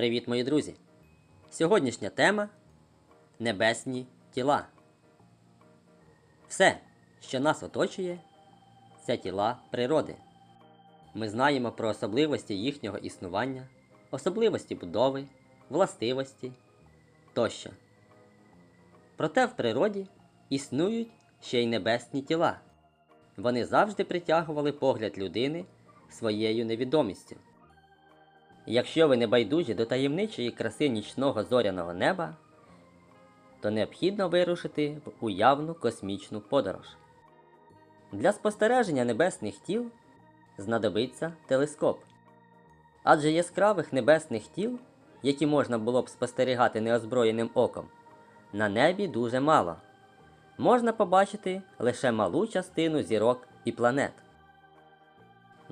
Привіт, мої друзі! Сьогоднішня тема небесні тіла. Все, що нас оточує, це тіла природи. Ми знаємо про особливості їхнього існування, особливості будови, властивості тощо. Проте в природі існують ще й небесні тіла. Вони завжди притягували погляд людини своєю невідомістю. Якщо ви не байдужі до таємничої краси нічного зоряного неба, то необхідно вирушити в уявну космічну подорож. Для спостереження небесних тіл знадобиться телескоп. Адже яскравих небесних тіл, які можна було б спостерігати неозброєним оком, на небі дуже мало. Можна побачити лише малу частину зірок і планет.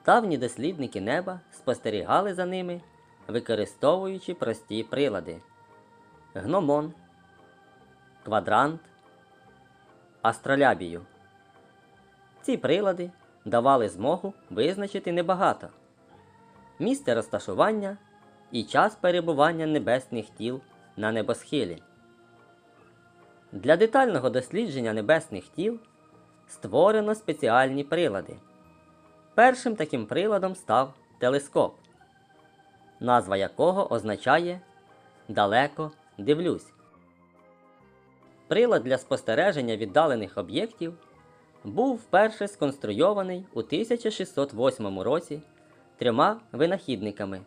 Давні дослідники неба спостерігали за ними, використовуючи прості прилади: гномон, квадрант, астролябію. Ці прилади давали змогу визначити небагато місце розташування і час перебування небесних тіл на небосхилі. Для детального дослідження небесних тіл створено спеціальні прилади. Першим таким приладом став телескоп, назва якого означає далеко дивлюсь. Прилад для спостереження віддалених об'єктів був вперше сконструйований у 1608 році трьома винахідниками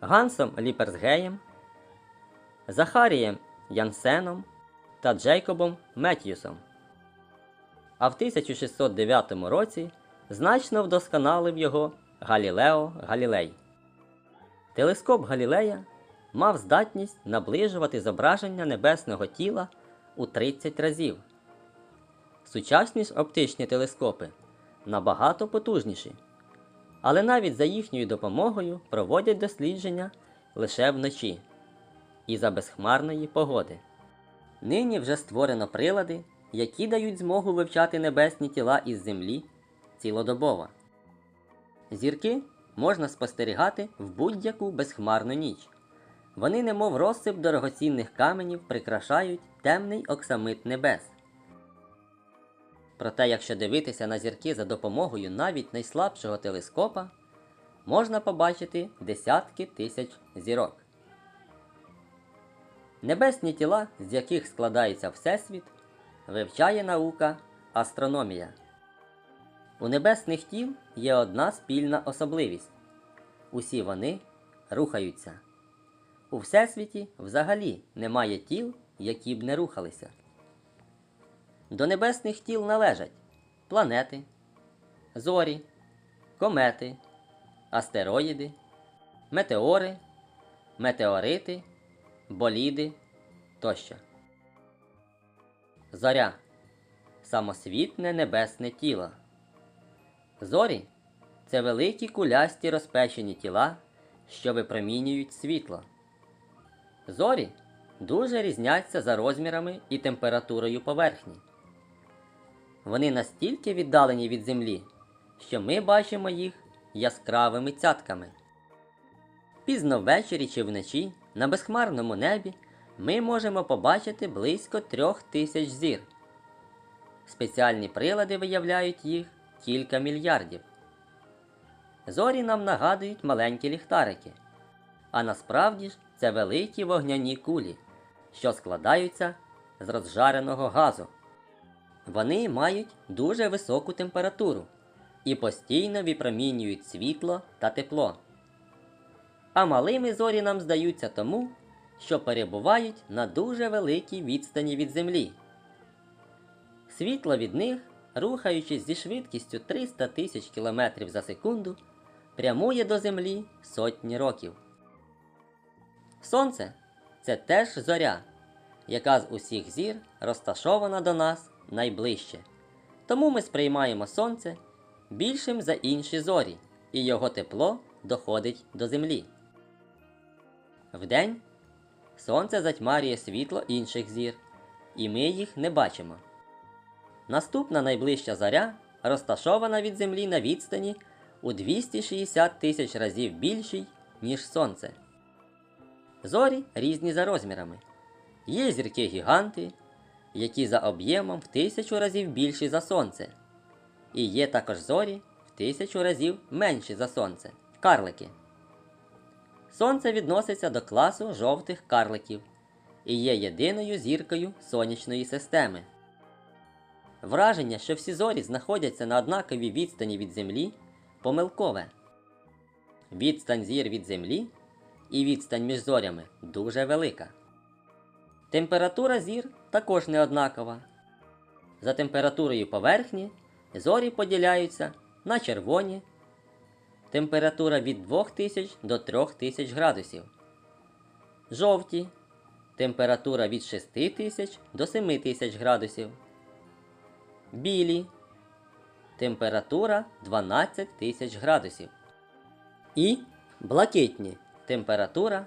Гансом Ліперсгеєм, Захарієм Янсеном та Джейкобом Меттьюсом. А в 1609 році значно вдосконалив його Галілео Галілей. Телескоп Галілея мав здатність наближувати зображення небесного тіла у 30 разів. Сучасні ж оптичні телескопи набагато потужніші, але навіть за їхньою допомогою проводять дослідження лише вночі і за безхмарної погоди. Нині вже створено прилади, які дають змогу вивчати небесні тіла із землі цілодобово. Зірки можна спостерігати в будь-яку безхмарну ніч. Вони, немов розсип дорогоцінних каменів, прикрашають темний оксамит небес. Проте, якщо дивитися на зірки за допомогою навіть найслабшого телескопа, можна побачити десятки тисяч зірок. Небесні тіла, з яких складається Всесвіт, вивчає наука астрономія. У небесних тіл є одна спільна особливість усі вони рухаються. У Всесвіті взагалі немає тіл, які б не рухалися. До небесних тіл належать планети, зорі, комети, астероїди, метеори, метеорити, боліди тощо. Зоря самосвітне небесне тіло. Зорі це великі кулясті розпечені тіла, що випромінюють світло. Зорі дуже різняться за розмірами і температурою поверхні. Вони настільки віддалені від землі, що ми бачимо їх яскравими цятками. Пізно ввечері чи вночі на безхмарному небі ми можемо побачити близько трьох тисяч зір. Спеціальні прилади виявляють їх кілька мільярдів. Зорі нам нагадують маленькі ліхтарики, а насправді ж це великі вогняні кулі, що складаються з розжареного газу. Вони мають дуже високу температуру і постійно випромінюють світло та тепло. А малими зорі нам здаються тому, що перебувають на дуже великій відстані від Землі. Світло від них, рухаючись зі швидкістю 300 тисяч км за секунду, прямує до Землі сотні років. Сонце це теж зоря, яка з усіх зір розташована до нас найближче. Тому ми сприймаємо сонце більшим за інші зорі, і його тепло доходить до землі. Вдень сонце затьмарює світло інших зір, і ми їх не бачимо. Наступна найближча зоря розташована від Землі на відстані у 260 тисяч разів більшій, ніж Сонце. Зорі різні за розмірами. Є зірки-гіганти, які за об'ємом в тисячу разів більші за сонце. І є також зорі в тисячу разів менші за сонце карлики. Сонце відноситься до класу жовтих карликів і є єдиною зіркою сонячної системи. Враження, що всі зорі знаходяться на однаковій відстані від Землі, помилкове. Відстань зір від Землі і відстань між зорями дуже велика. Температура зір також не однакова. За температурою поверхні зорі поділяються на червоні. Температура від 2000 до 3000 градусів. Жовті. Температура від 6000 до 7000 градусів. Білі. Температура 12 тисяч градусів. І блакитні. Температура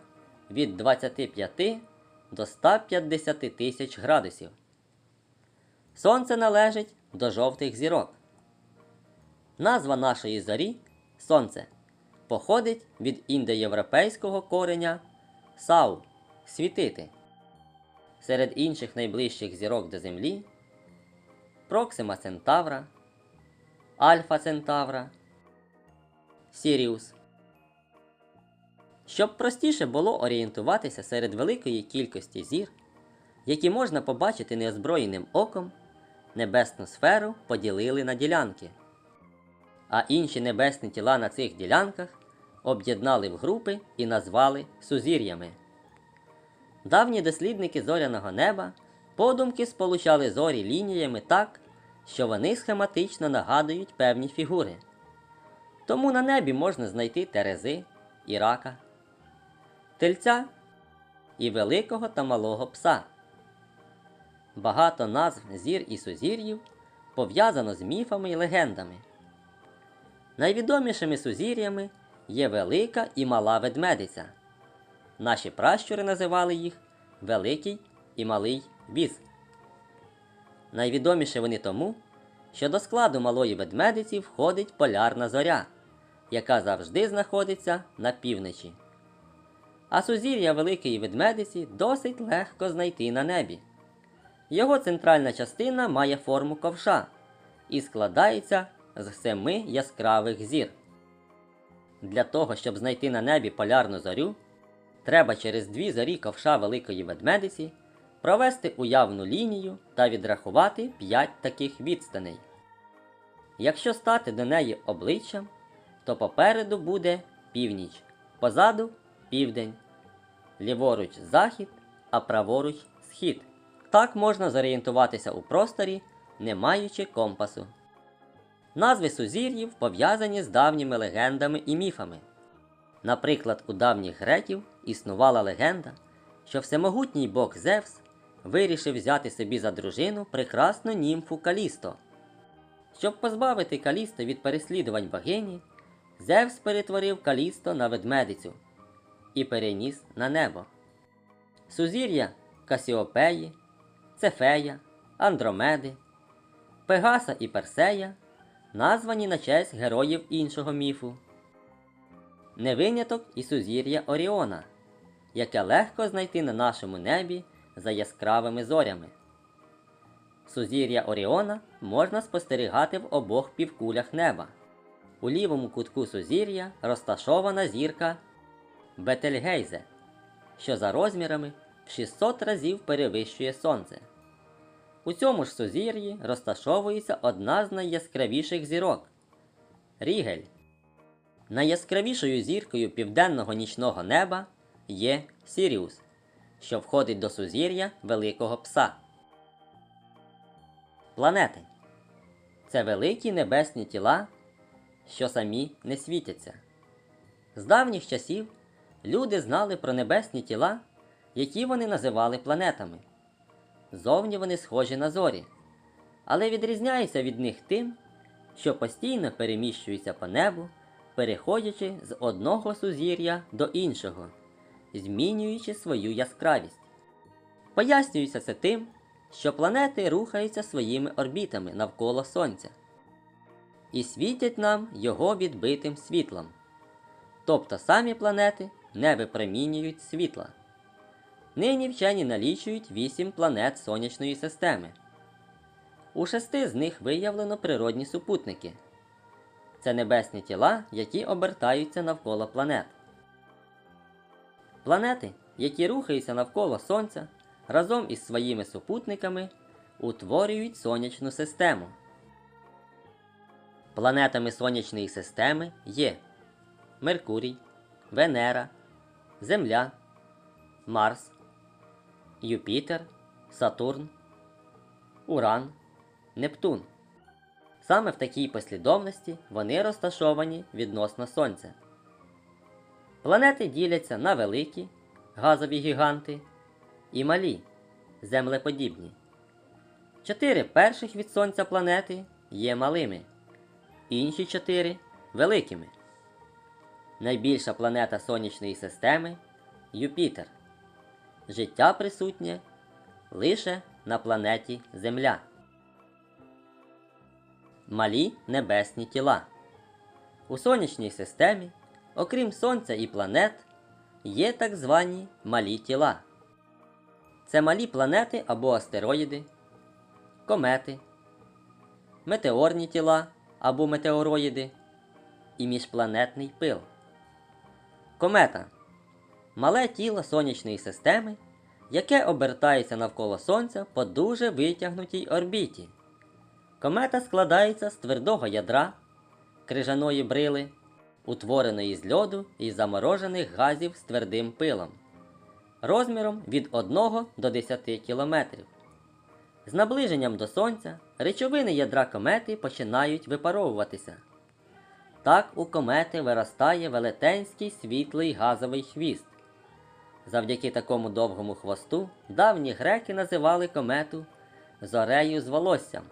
від 25 до 150 тисяч градусів. Сонце належить до жовтих зірок. Назва нашої зорі Сонце походить від індоєвропейського кореня сау світити. Серед інших найближчих зірок до Землі Проксима Центавра, Альфа Центавра, Сіріус. Щоб простіше було орієнтуватися серед великої кількості зір, які можна побачити неозброєним оком, небесну сферу поділили на ділянки, а інші небесні тіла на цих ділянках об'єднали в групи і назвали сузір'ями. Давні дослідники зоряного неба подумки сполучали зорі лініями так, що вони схематично нагадують певні фігури. Тому на небі можна знайти терези і рака, тельця і великого та малого пса. Багато назв зір і сузір'їв пов'язано з міфами і легендами. Найвідомішими сузір'ями є велика і мала ведмедиця. Наші пращури називали їх Великий і Малий Віз. Найвідоміші вони тому, що до складу малої ведмедиці входить полярна зоря, яка завжди знаходиться на півночі. А сузір'я Великої ведмедиці досить легко знайти на небі. Його центральна частина має форму ковша і складається з семи яскравих зір. Для того, щоб знайти на небі полярну зорю, треба через дві зорі ковша Великої ведмедиці провести уявну лінію та відрахувати 5 таких відстаней. Якщо стати до неї обличчям, то попереду буде північ, позаду південь, ліворуч захід, а праворуч схід. Так можна зорієнтуватися у просторі, не маючи компасу. Назви сузір'їв пов'язані з давніми легендами і міфами. Наприклад, у давніх греків існувала легенда, що всемогутній бог Зевс вирішив взяти собі за дружину прекрасну німфу Калісто. Щоб позбавити Калісто від переслідувань богині, Зевс перетворив Калісто на ведмедицю і переніс на небо. Сузір'я Касіопеї, Цефея, Андромеди, Пегаса і Персея названі на честь героїв іншого міфу. Не виняток і сузір'я Оріона, яке легко знайти на нашому небі за яскравими зорями. Сузір'я Оріона можна спостерігати в обох півкулях неба. У лівому кутку сузір'я розташована зірка Бетельгейзе, що за розмірами в 600 разів перевищує Сонце. У цьому ж сузір'ї розташовується одна з найяскравіших зірок Рігель. Найяскравішою зіркою південного нічного неба є Сіріус, що входить до сузір'я Великого Пса. Планети це великі небесні тіла, що самі не світяться. З давніх часів люди знали про небесні тіла, які вони називали планетами. Зовні вони схожі на зорі, але відрізняються від них тим, що постійно переміщуються по небу, переходячи з одного сузір'я до іншого, змінюючи свою яскравість. Пояснюється це тим, що планети рухаються своїми орбітами навколо Сонця і світять нам його відбитим світлом. Тобто самі планети не випромінюють світла. Нині вчені налічують 8 планет Сонячної системи. У шести з них виявлено природні супутники. Це небесні тіла, які обертаються навколо планет. Планети, які рухаються навколо Сонця, разом із своїми супутниками утворюють сонячну систему. Планетами сонячної системи є Меркурій, Венера, Земля, Марс, Юпітер, Сатурн, Уран, Нептун. Саме в такій послідовності вони розташовані відносно Сонця. Планети діляться на великі газові гіганти і малі землеподібні. Чотири перших від Сонця планети є малими, інші чотири великими. Найбільша планета Сонячної системи Юпітер. Життя присутнє лише на планеті Земля. Малі небесні тіла. У сонячній системі, окрім Сонця і планет, є так звані малі тіла. Це малі планети або астероїди, комети, метеорні тіла або метеороїди і міжпланетний пил. Комета мале тіло сонячної системи, яке обертається навколо Сонця по дуже витягнутій орбіті. Комета складається з твердого ядра, крижаної брили, утвореної з льоду і заморожених газів з твердим пилом, розміром від 1 до 10 кілометрів. З наближенням до Сонця речовини ядра комети починають випаровуватися. Так у комети виростає велетенський світлий газовий хвіст. Завдяки такому довгому хвосту давні греки називали комету зорею з волоссям.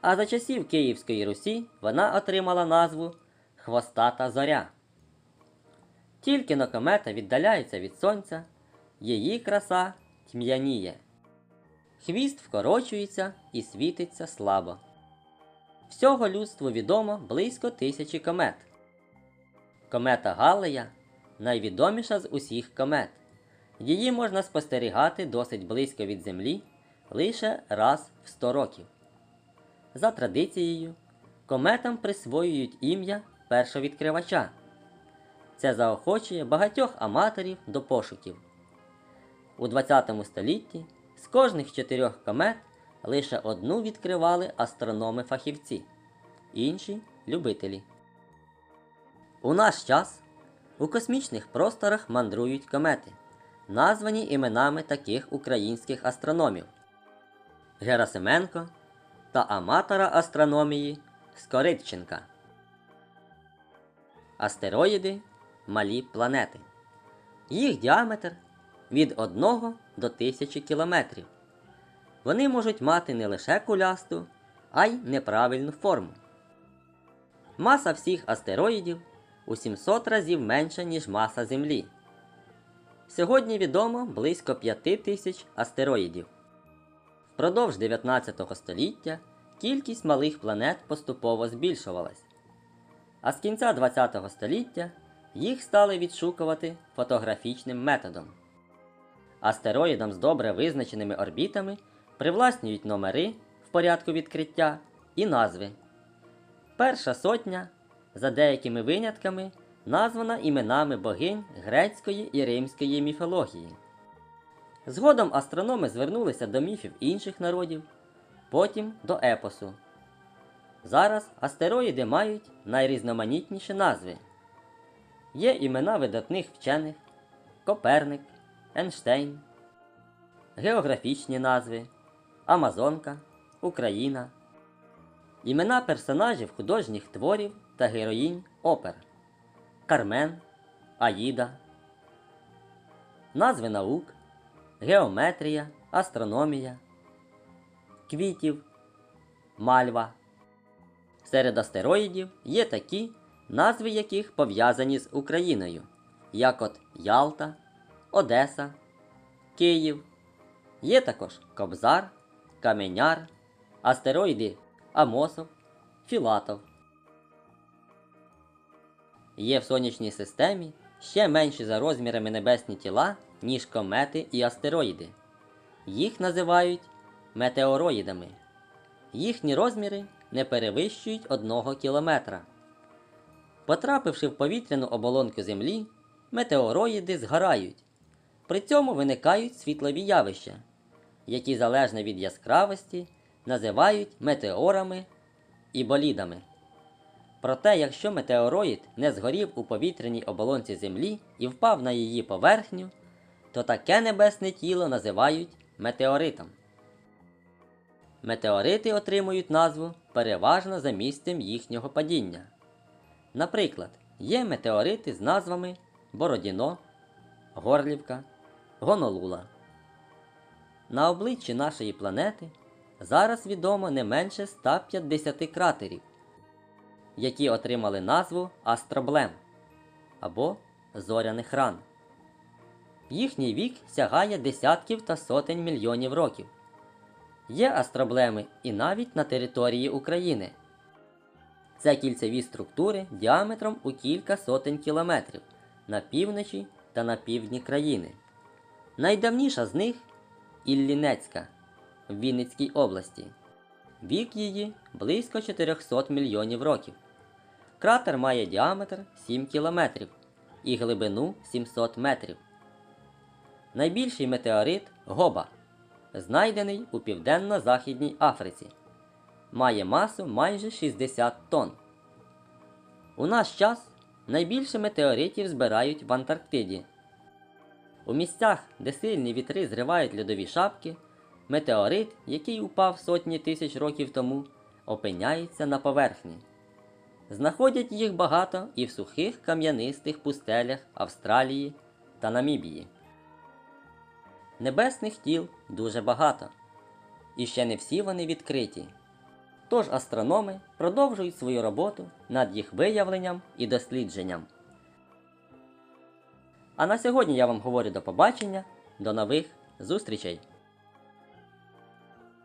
А за часів Київської Русі вона отримала назву Хвостата зоря. Тільки но комета віддаляється від сонця, її краса тьмяніє. Хвіст вкорочується і світиться слабо. Всього людству відомо близько тисячі комет. Комета Галлея найвідоміша з усіх комет. Її можна спостерігати досить близько від Землі лише раз в 100 років. За традицією, кометам присвоюють ім'я першовідкривача. Це заохочує багатьох аматорів до пошуків. У 20 столітті з кожних чотирьох комет лише одну відкривали астрономи-фахівці, інші любителі. У наш час у космічних просторах мандрують комети, названі іменами таких українських астрономів Герасименко та аматора астрономії Скоритченка. Астероїди малі планети. Їх діаметр від 1 до 1000 кілометрів. Вони можуть мати не лише кулясту, а й неправильну форму. Маса всіх астероїдів у 700 разів менша, ніж маса Землі. Сьогодні відомо близько 5 тисяч астероїдів. Впродовж 19 століття кількість малих планет поступово збільшувалась. А з кінця 20 століття їх стали відшукувати фотографічним методом. Астероїдам з добре визначеними орбітами привласнюють номери в порядку відкриття і назви. Перша сотня, за деякими винятками, названа іменами богинь грецької і римської міфології. Згодом астрономи звернулися до міфів інших народів, потім до епосу. Зараз астероїди мають найрізноманітніші назви. Є імена видатних вчених Коперник, Ейнштейн, географічні назви Амазонка, Україна, імена персонажів художніх творів та героїнь опер Кармен, Аїда, назви наук, геометрія, астрономія, квітів, мальва. Серед астероїдів є такі, назви яких пов'язані з Україною, як от Ялта, Одеса, Київ. Є також Кобзар, Каменяр, астероїди Амосов, Філатов. Є в сонячній системі ще менші за розмірами небесні тіла, ніж комети і астероїди. Їх називають метеороїдами. Їхні розміри не перевищують 1 кілометра. Потрапивши в повітряну оболонку Землі, метеороїди згорають. При цьому виникають світлові явища, які залежно від яскравості називають метеорами і болідами. Проте, якщо метеороїд не згорів у повітряній оболонці Землі і впав на її поверхню, то таке небесне тіло називають метеоритом. Метеорити отримують назву переважно за місцем їхнього падіння. Наприклад, є метеорити з назвами Бородіно, Горлівка, Гонолула. На обличчі нашої планети зараз відомо не менше 150 кратерів, які отримали назву астроблем або зоряних ран. Їхній вік сягає десятків та сотень мільйонів років. Є астроблеми і навіть на території України. Це кільцеві структури діаметром у кілька сотень кілометрів на півночі та на півдні країни. Найдавніша з них Іллінецька в Вінницькій області. Вік її близько 400 мільйонів років. Кратер має діаметр 7 кілометрів і глибину 700 метрів. Найбільший метеорит Гоба, знайдений у південно-західній Африці. Має масу майже 60 тонн. У наш час найбільше метеоритів збирають в Антарктиді. У місцях, де сильні вітри зривають льодові шапки, метеорит, який упав сотні тисяч років тому, опиняється на поверхні. Знаходять їх багато і в сухих кам'янистих пустелях Австралії та Намібії. Небесних тіл дуже багато, і ще не всі вони відкриті. Тож астрономи продовжують свою роботу над їх виявленням і дослідженням. А на сьогодні я вам говорю до побачення, до нових зустрічей!